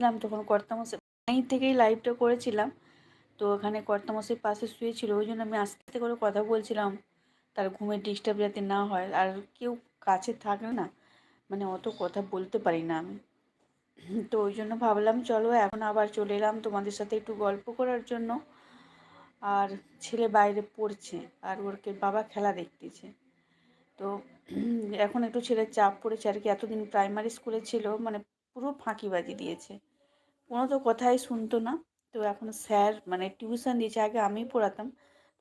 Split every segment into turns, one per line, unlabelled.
ছিলাম, তখন কর্তামশাই থেকেই লাইভটা করেছিলাম। তো ওখানে কর্তামশাই পাশে শুয়েছিল, ওই জন্য আমি আস্তে আস্তে করে কথা বলছিলাম, তার ঘুমের ডিস্টার্ব যাতে না হয়। আর কেউ কাছে থাকলে না মানে অত কথা বলতে পারি না আমি। তো ওই জন্য ভাবলাম, চলো এখন আবার চলে এলাম তোমাদের সাথে একটু গল্প করার জন্য। আর ছেলে বাইরে পড়ছে, আর ওরকে বাবা খেলা দেখতেছে। তো এখন একটু ছেলের চাপ পড়েছে আর কি, এতদিন প্রাইমারি স্কুলে ছিল মানে পুরো ফাঁকিবাজি দিয়েছে। কোনো তো কথাই শুনতো না। তো এখন স্যার মানে টিউশন দিয়েছে, আগে আমিই পড়াতাম।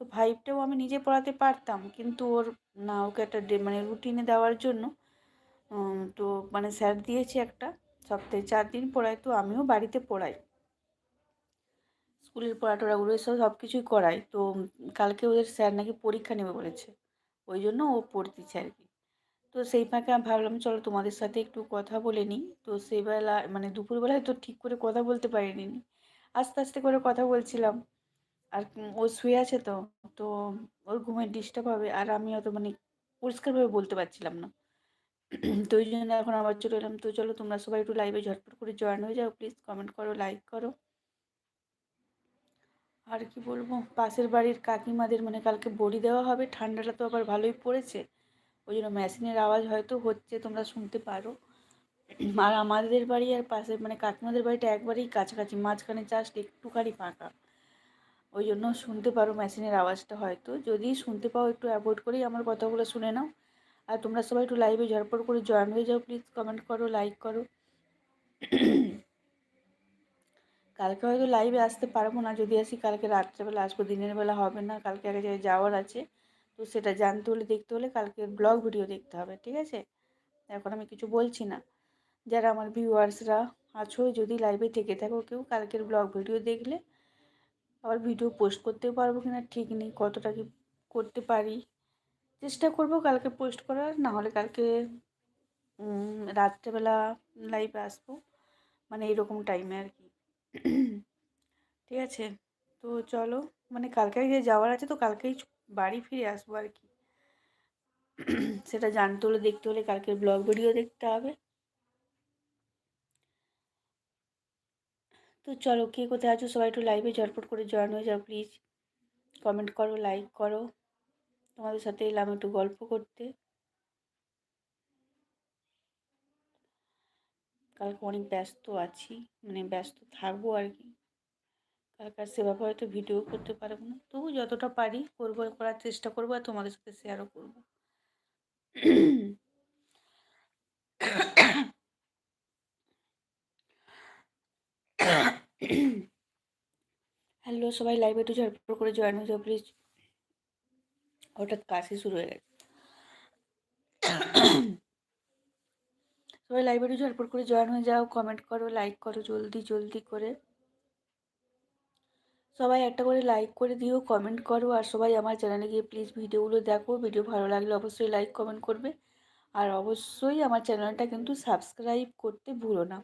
তো ফাইভটাও আমি নিজে পড়াতে পারতাম, কিন্তু ওর না, ওকে একটা মানে রুটিনে দেওয়ার জন্য তো মানে স্যার দিয়েছে একটা। সপ্তাহে চার দিন পড়ায় তো আমিও বাড়িতে পড়াই। স্কুলের পড়াটোড়াগুলো এসব সব কিছুই করাই তো কালকে ওদের স্যার নাকি পরীক্ষা নেবে বলেছে। ওই জন্য ও পড়তেছে আর কি। তো সেই ফাঁকে আমি ভাবলাম, চলো তোমাদের সাথে একটু কথা বলে নিই। তো সেই বেলা মানে দুপুরবেলায় তো ঠিক করে কথা বলতে পারিনি। আস্তে আস্তে করে কথা বলছিলাম। আর ও শুয়ে আছে তো তো ওর ঘুমের ডিস্টার্ব হবে। আর আমি অত মানে পরিষ্কারভাবে বলতে পারছিলাম না। তো ওই জন্য এখন আবার চলে এলাম। তো চলো তোমরা সবাই একটু লাইভে ঝটপট করে জয়েন হয়ে যাও। প্লিজ কমেন্ট করো লাইক করো। আর কি বলব? পাশের বাড়ির কাকিমাদের মানে কালকে বড়ি দেওয়া হবে। ঠান্ডাটা তো আবার ভালোই পড়েছে। ওই জন্য মেশিনের আওয়াজ হয়তো হচ্ছে, তোমরা শুনতে পারো। আর আমাদের বাড়ি আর পাশে মানে কাকিমাদের বাড়িটা একবারেই কাছাকাছি, মাঝখানে জাস্ট একটুখানি ফাঁকা। ওই জন্য শুনতে পারো মেশিনের আওয়াজটা হয়তো। যদি শুনতে পাও, একটু অ্যাভয়েড করেই আমার কথাগুলো শুনে নাও। আর তোমরা সবাই একটু লাইভে ঝটপট করে জয়েন হয়ে যাও প্লিজ কমেন্ট করো লাইক করো। কালকে হয়তো লাইভে আসতে পারব না, যদি আসি, কালকে রাত্রেবেলা আসব, দিনের বেলা হবে না, কালকে আগে জায়গায় যাওয়ার আছে। তো সেটা জানতে হলে দেখতে হলে কালকে ব্লগ ভিডিও দেখতে হবে, ঠিক আছে? এখন আমি কিছু বলছি না। যারা আমার ভিউয়ার্সরা আছো, যদি লাইভে থেকে থাকো, কেউ কালকের ব্লগ ভিডিও দেখলে আবার ভিডিও পোস্ট করতেও পারব কিনা ঠিক নেই, কতটা কি করতে পারি? চেষ্টা করব কালকে পোস্ট করার, না হলে কালকে রাত্রেবেলা লাইভে আসব। মানে এরকম টাইমে আর কি। ঠিক আছে? তো চলো মানে কালকে যে যাওয়ার আছে, তো কালকেই বাড়ি ফিরে আসব আর কি। সেটা জানতে হলে, দেখতে হলে কালকের ব্লগ ভিডিও দেখতে হবে। তো চলো, কে কোথায় আছো সবাই একটু লাইভে ঝটপট করে জয়েন হয়ে যাও প্লিজ কমেন্ট করো লাইক করো। তোমাদের সাথে এলাম একটু গল্প করতে। কালকে অনেক ব্যস্ত আছি মানে ব্যস্ত থাকব আর কি। কালকে আর সেভাবে হয়তো ভিডিও করতে পারব না। তবু যতটা পারি করব, করার চেষ্টা করব আর তোমাদের সাথে শেয়ারও করব। হ্যালো সবাই লাইভে একটু ঝটপট করে জয়েন হয়ে যাও প্লিজ হঠাৎ কাশি শুরু হয়ে গেছে। সবাই লাইভে একটু ঝটপট করে জয়েন হয়ে যাও কমেন্ট করো লাইক করো, জলদি জলদি করে। সবাই একটা করে লাইক করে দিও কমেন্ট করো আর সবাই আমার চ্যানেলে গিয়ে প্লিজ ভিডিওগুলো দেখো। ভিডিও ভালো লাগলে অবশ্যই লাইক কমেন্ট করবে। আর অবশ্যই আমার চ্যানেলটা কিন্তু সাবস্ক্রাইব করতে ভুলো না।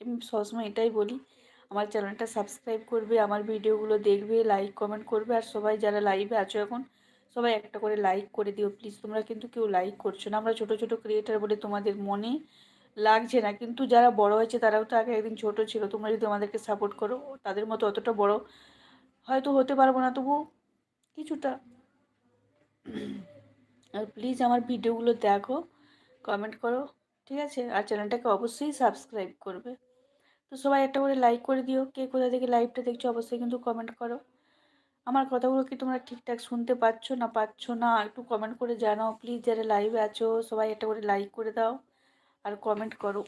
আমি সবসময় এটাই বলি, আমার চ্যানেলটা সাবস্ক্রাইব করবে, আমার ভিডিওগুলো দেখবে লাইক কমেন্ট করবে আর সবাই যারা লাইভে আছো এখন, সবাই একটা করে লাইক করে দিও। প্লিজ তোমরা কিন্তু কেউ লাইক করছ না। আমরা ছোটো ছোটো ক্রিয়েটার বলে তোমাদের মনে লাগছে না। কিন্তু যারা বড় হয়েছে তারাও তো আগে একদিন ছোট ছিল। তোমরা যদি আমাদেরকে সাপোর্ট করো, তাদের মতো অতটা বড় হয়তো হতে পারব না। তবু কিছুটা। আর প্লিজ আমার ভিডিওগুলো দেখো কমেন্ট করো, ঠিক আছে? আর চ্যানেলটাকে অবশ্যই সাবস্ক্রাইব করবে। তো সবাই একটা করে লাইক করে দিও। কে কোথা থেকে লাইভটা দেখছ অবশ্যই কিন্তু কমেন্ট করো। আমার কথাগুলো কি তোমরা ঠিকঠাক শুনতে পাচ্ছ না পাচ্ছ না একটু কমেন্ট করে জানাও। প্লিজ যারা লাইভে আছো, সবাই একটা করে লাইক করে দাও। আর কমেন্ট করো।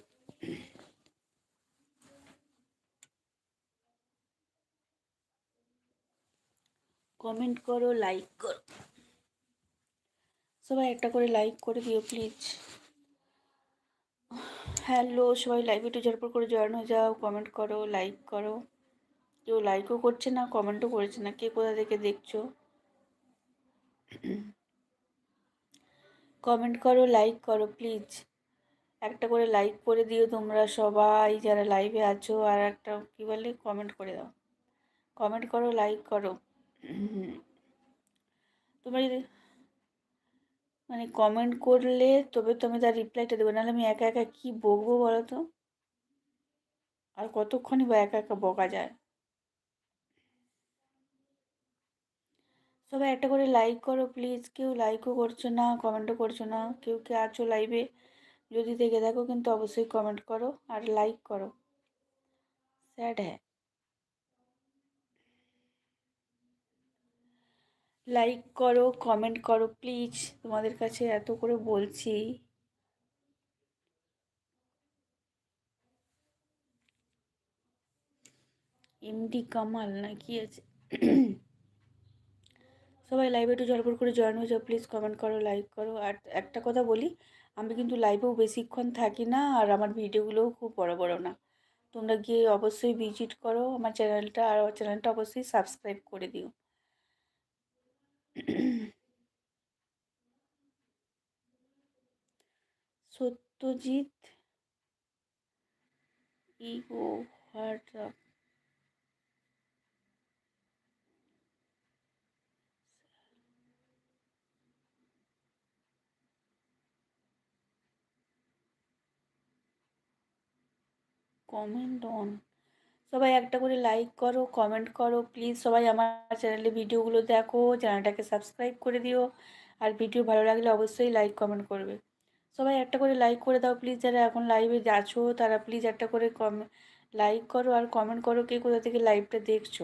কমেন্ট করো লাইক করো। সবাই একটা করে লাইক করে দিও প্লিজ হ্যালো সবাই লাইভ একটু ঝটপট করে জয়েন হয়ে যাও কমেন্ট করো লাইক করো। কেউ লাইকও করছে না কমেন্টও করেছে না, কে কোথা থেকে দেখছ? কমেন্ট করো লাইক করো প্লিজ একটা করে লাইক করে দিও তোমরা সবাই, যারা লাইভে আছো, আর একটা কী বলে কমেন্ট করে দাও। কমেন্ট করো লাইক করো। তোমরা যদি মানে কমেন্ট করলে তবে তুমি তার রিপ্লাইটা দেবো, নাহলে আমি একা একা কী বকবো বলো তো? আর কতক্ষণই বা একা একা বকা যায়? সবাই একটা করে লাইক করো প্লিজ কেউ লাইকও করছ না কমেন্টও করছ না। কেউ কে আছো লাইভে যদি দেখে থাকো কিন্তু অবশ্যই কমেন্ট করো আর লাইক করো। স্যাড হ্যাঁ। লাইক করো কমেন্ট করো প্লিজ তোমাদের কাছে এত করে বলছি। এমডি কামাল না কি আছে? সবাই লাইভে একটু ঝড়পড় করে জয়েন হয়ে যাও প্লিজ কমেন্ট করো লাইক করো। আর একটা কথা বলি আমি কিন্তু লাইভেও বেশিক্ষণ থাকি না, আর আমার ভিডিওগুলোও খুব বড় বড় না। তোমরা গিয়ে অবশ্যই ভিজিট করো, আমার চ্যানেলটা আর চ্যানেলটা অবশ্যই সাবস্ক্রাইব করে দিও। সত্যজিৎ ইগো হোয়াটসঅ্যাপ কমেন্ট অন সবাই একটা করে লাইক করো কমেন্ট করো প্লিজ সবাই আমার চ্যানেলে ভিডিওগুলো দেখো চ্যানেলটাকে সাবস্ক্রাইব করে দিও, আর ভিডিও ভালো লাগলে অবশ্যই লাইক কমেন্ট করবে। সবাই একটা করে লাইক করে দাও প্লিজ যারা এখন লাইভে আছো, তারা প্লিজ একটা করে কম লাইক করো, আর কমেন্ট করো কে কোথা থেকে লাইভটা দেখছ।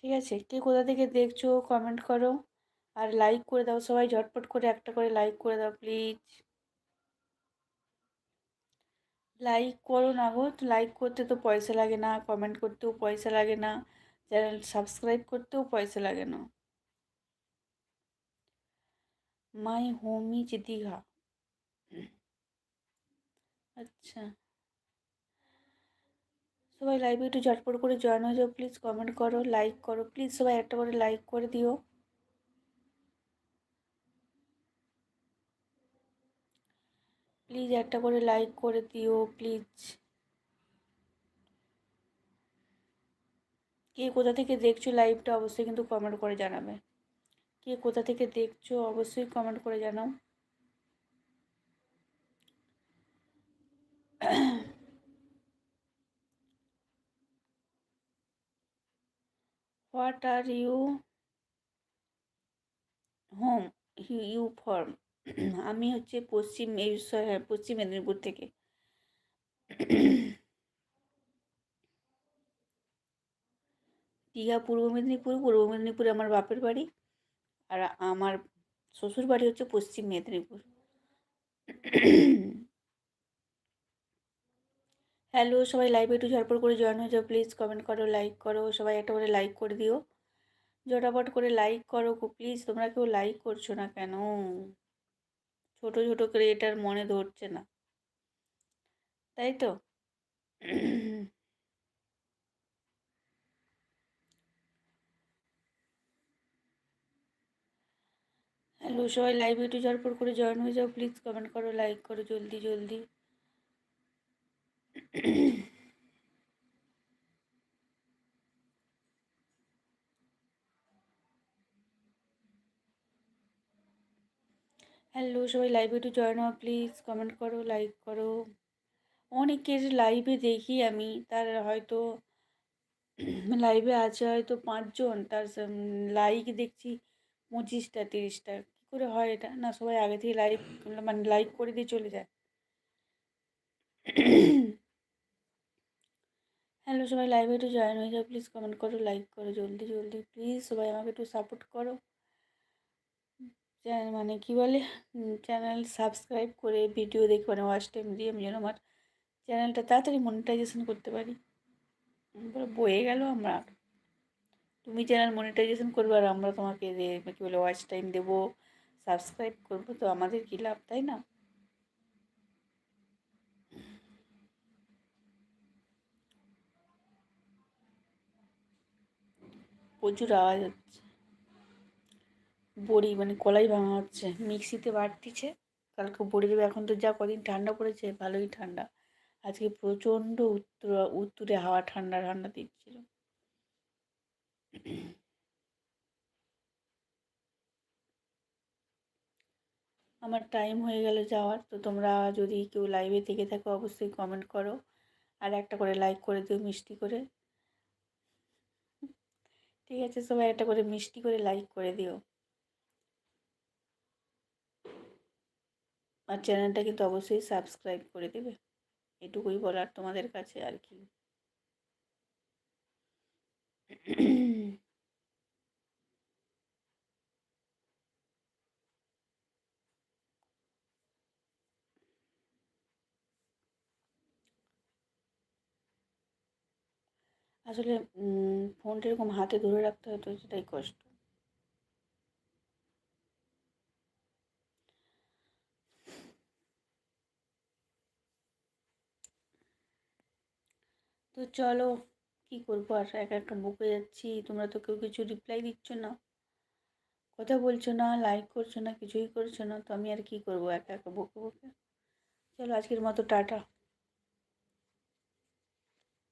ঠিক আছে? কে কোথা থেকে দেখছ কমেন্ট করো, আর লাইক করে দাও সবাই, ঝটপট করে একটা করে লাইক করে দাও প্লিজ লাইক করো না গো লাইক করতে তো পয়সা লাগে না কমেন্ট করতেও পয়সা লাগে না চ্যানেল সাবস্ক্রাইব করতেও পয়সা লাগে না। মাই হোম ইজ দীঘা আচ্ছা। সবাই লাইভে একটু ঝটপট করে জয়েন হয়ে যাও প্লিজ কমেন্ট করো লাইক করো প্লিজ সবাই একটা করে লাইক করে দিও। প্লিজ একটা করে লাইক করে দিও প্লিজ কে কোথা থেকে দেখছ লাইভটা অবশ্যই কিন্তু কমেন্ট করে জানাবে। কে কোথা থেকে দেখছ অবশ্যই কমেন্ট করে জানাও। What are you home you from আমি হচ্ছে পশ্চিম এই হ্যাঁ পশ্চিম মেদিনীপুর থেকে। দীঘা, পূর্ব মেদিনীপুর, পূর্ব মেদিনীপুরে আমার বাপের বাড়ি আর আমার শ্বশুর বাড়ি হচ্ছে পশ্চিম মেদিনীপুর। হ্যালো সবাই লাইভে একটু ঝড়পড় করে জয়েন হয়ে যাও প্লিজ কমেন্ট করো লাইক করো, সবাই একটা করে লাইক করে দিও। জটাপট করে লাইক করো প্লিজ তোমরা কেউ লাইক করছ না কেন? ছোট ছোট ক্রিয়েটার মনে ধরছে না। তাই তো? হ্যালো সবাই লাইভে একটু ঝড়পড় করে জয়েন হয়ে যাও প্লিজ কমেন্ট করো লাইক করো, জলদি জলদি। হ্যালো সবাই লাইভে একটু জয়েন হওয়া প্লিজ কমেন্ট করো লাইক করো। অনেকের লাইভে দেখি আমি, তার হয়তো লাইভে আছে হয়তো পাঁচজন, তার লাইক দেখছি পঁচিশটা, তিরিশটা। কী করে হয় এটা? না, সবাই আগে থেকে লাইভ মানে লাইক করে দিয়ে চলে যায়। হ্যালো সবাই লাইভে একটু জয়েন হয়ে যাও প্লিজ কমেন্ট করো লাইক করো, জলদি জলদি প্লিজ সবাই আমাকে একটু সাপোর্ট করো। মানে কি বলে চ্যানেল সাবস্ক্রাইব করে ভিডিও দেখে মানে ওয়াচ টাইম দিয়ে আমি যেন আমার চ্যানেলটা তাড়াতাড়ি মনিটাইজেশন করতে পারি। বয়ে গেল আমরা। তুমি চ্যানেল মনিটাইজেশন করবে আর আমরা তোমাকে কী বলে ওয়াচ টাইম দেবো সাবস্ক্রাইব করব, তো আমাদের কী লাভ, তাই না? প্রচুর আওয়াজ হচ্ছে। বড়ি মানে কলাই ভাঙা হচ্ছে। মিক্সিতে বাড়তিছে কালকে বড়ি দেবে। এখন তো যা কদিন ঠান্ডা পড়েছে, ভালোই ঠান্ডা। আজকে প্রচণ্ড উত্তর, উত্তরে হাওয়া, ঠান্ডা ঠান্ডা দিচ্ছিল। আমার টাইম হয়ে গেল যাওয়ার, তো তোমরা যদি কেউ লাইভে থেকে থাকো, অবশ্যই কমেন্ট করো। আর একটা করে লাইক করে দিও মিষ্টি করে। ঠিক আছে, সবাই একটা করে মিষ্টি করে লাইক করে দিও। আর চ্যানেলটা কিন্তু অবশ্যই সাবস্ক্রাইব করে দেবে। এটুকুই বলার তোমাদের কাছে আর কি। আসলে ফোনটা এরকম হাতে ধরে রাখতে হয় তো সেটাই কষ্ট। তো চলো, কি করব? আর এক একটা বুকে যাচ্ছি। তোমরা তো কেউ কিছু রিপ্লাই দিচ্ছ না। কথা বলছো না লাইক করছ না, কিছুই করছ না, তো আমি আর কি করব? একা একা বুকে, বকে। চলো, আজকের মতো টাটা।